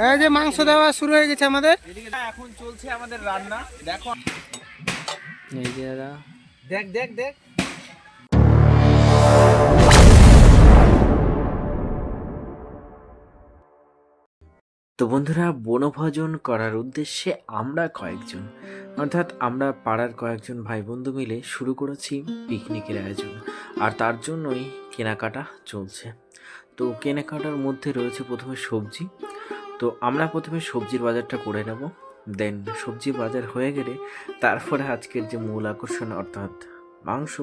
এই যে মাংস দেওয়া শুরু হয়ে গেছে আমাদের। এখন চলছে আমাদের রান্না। দেখো। এই যে দাদা দেখ দেখ দেখ। তো বন্ধুরা বনভোজন করার উদ্দেশ্যে আমরা কয়েকজন অর্থাৎ আমরা পাড়ার কয়েকজন ভাই বন্ধু মিলে শুরু করেছি পিকনিকের আয়োজন আর তার জন্যই কেনাকাটা চলছে। তো কেনাকাটার মধ্যে রয়েছে প্রথমে সবজি তো আমরা প্রথমে সবজির বাজারটা করে নেব। দেন সবজি বাজার হয়ে গেলে তারপরে আজকের যে মূল আকর্ষণ অর্থাৎ মাংস,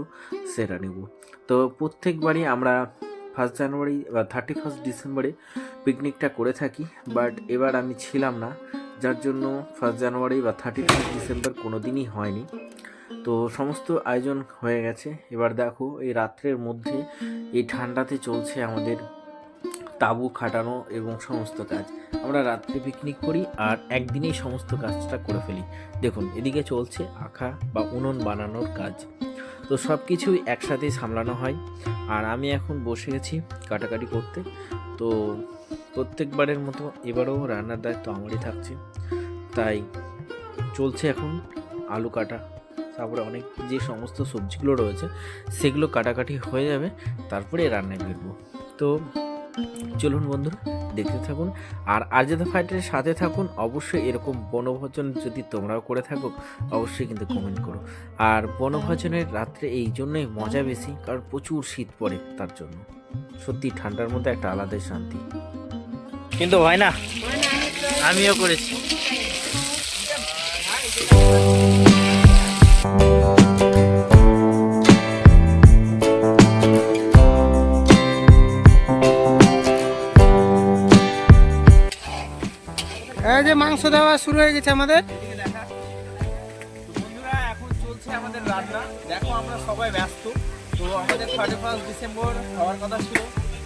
সেটা নেব। তো প্রত্যেকবারই আমরা ফার্স্ট জানুয়ারি বা থার্টি ফার্স্ট ডিসেম্বরে পিকনিকটা করে থাকি। বাট এবার আমি ছিলাম না, যার জন্য ফার্স্ট জানুয়ারি বা থার্টি ফার্স্ট ডিসেম্বর কোনো দিনই হয়নি। তো সমস্ত আয়োজন হয়ে গেছে। এবার দেখো, এই রাত্রের মধ্যে এই ঠান্ডাতে চলছে আমাদের তাঁবু খাটানো এবং সমস্ত কাজ। আমরা রাত্রে পিকনিক করি আর একদিনেই সমস্ত কাজটা করে ফেলি। দেখুন, এদিকে চলছে আঁকা বা উনুন বানানোর কাজ। তো সব কিছুই একসাথেই সামলানো হয়। আর আমি এখন বসে গেছি কাটাকাটি করতে। তো প্রত্যেকবারের মতো এবারও রান্নার দায়িত্ব আমারই থাকছে। তাই চলছে এখন আলু কাটা। তারপরে অনেক যে সমস্ত সবজিগুলো রয়েছে, সেগুলো কাটাকাটি হয়ে যাবে। তারপরে রান্নায় ফিরবো। তো চলুন বন্ধুরা, দেখতে থাকুন। আর আর্জাদা ফাইটারের সাথে থাকুন, অবশ্যই এরকম বনভোজন যদি তোমরাও করে থাকো, অবশ্যই কিন্তু কমেন্ট করো। আর বনভোজনের রাত্রে এই জন্যই মজা বেশি, কারণ প্রচুর শীত পড়ে তার জন্য। সত্যি, ঠান্ডার মধ্যে একটা আলাদাই শান্তি। কিন্তু হয় না, আমিও করেছি। এই যে মাংস দেওয়া শুরু হয়ে গেছে আমাদের। বন্ধুরা এখন চলছে আমাদের রান্না। দেখো আমরা সবাই ব্যস্ত। তো আমাদের থার্টি ফার্স্ট ডিসেম্বর হওয়ার কথা ছিল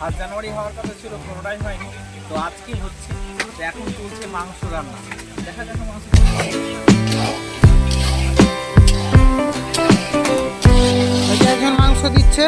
আর জানুয়ারি হওয়ার কথা ছিল কোনোটাই হয়নি। তো আজকে হচ্ছে এখন চলছে মাংস রান্না। দেখা মাংস একজন মাংস দিচ্ছে।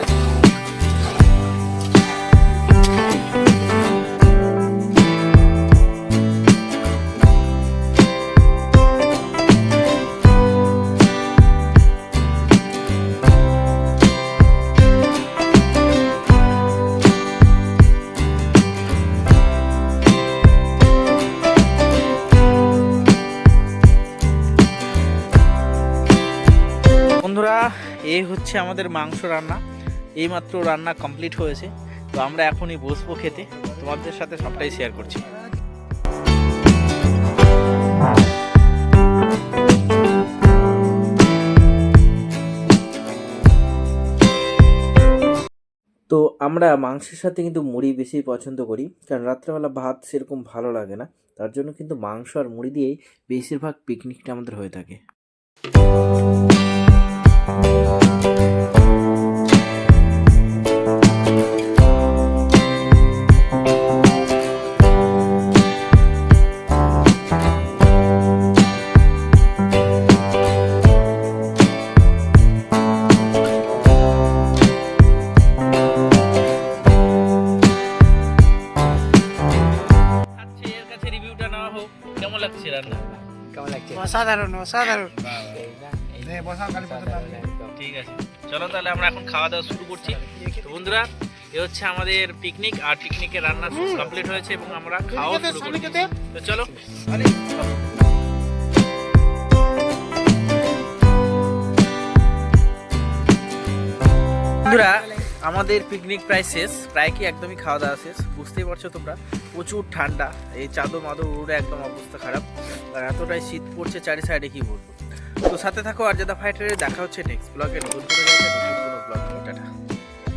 এই হচ্ছে আমাদের মাংস রান্না। এইমাত্র রান্না কমপ্লিট হয়েছে। তো আমরা এখনই বসবো খেতে। তোমাদের সাথে সবটাই শেয়ার করছি। তো আমরা মাংসের সাথে কিন্তু মুড়ি বেশি পছন্দ করি। কারণ রাত্রেবেলা ভাত সেরকম ভালো লাগে না। তার জন্য কিন্তু মাংস আর মুড়ি দিয়েই বেশিরভাগ পিকনিকটা আমাদের হয়ে থাকে। কেমন লাগছে রান্না কেমন লাগছে অসাধারণ অসাধারণ ঠিক আছে। চলো তাহলে আমরা এখন খাওয়া দাওয়া শুরু করছি। তো বন্ধুরা এ হচ্ছে আমাদের পিকনিক আর পিকনিকের রান্না কমপ্লিট হয়েছে এবং আমরা খাওয়া শুরু করেছি। তো চলো। বন্ধুরা আমাদের পিকনিক প্রায় শেষ। প্রায় কি একদমই খাওয়া দাওয়া শেষ? বুঝতেই পারছ তোমরা প্রচুর ঠান্ডা। এই চাদর মাদর উড়ে একদম অবস্থা খারাপ। আর এতটাই শীত পড়ছে চারি সাইডে কি বলব? তো সাথে থাকো আর যেটা ফাইটারে, দেখা হচ্ছে নেক্সট ব্লগে নতুন করে নতুন কোনো ব্লগ টাটা।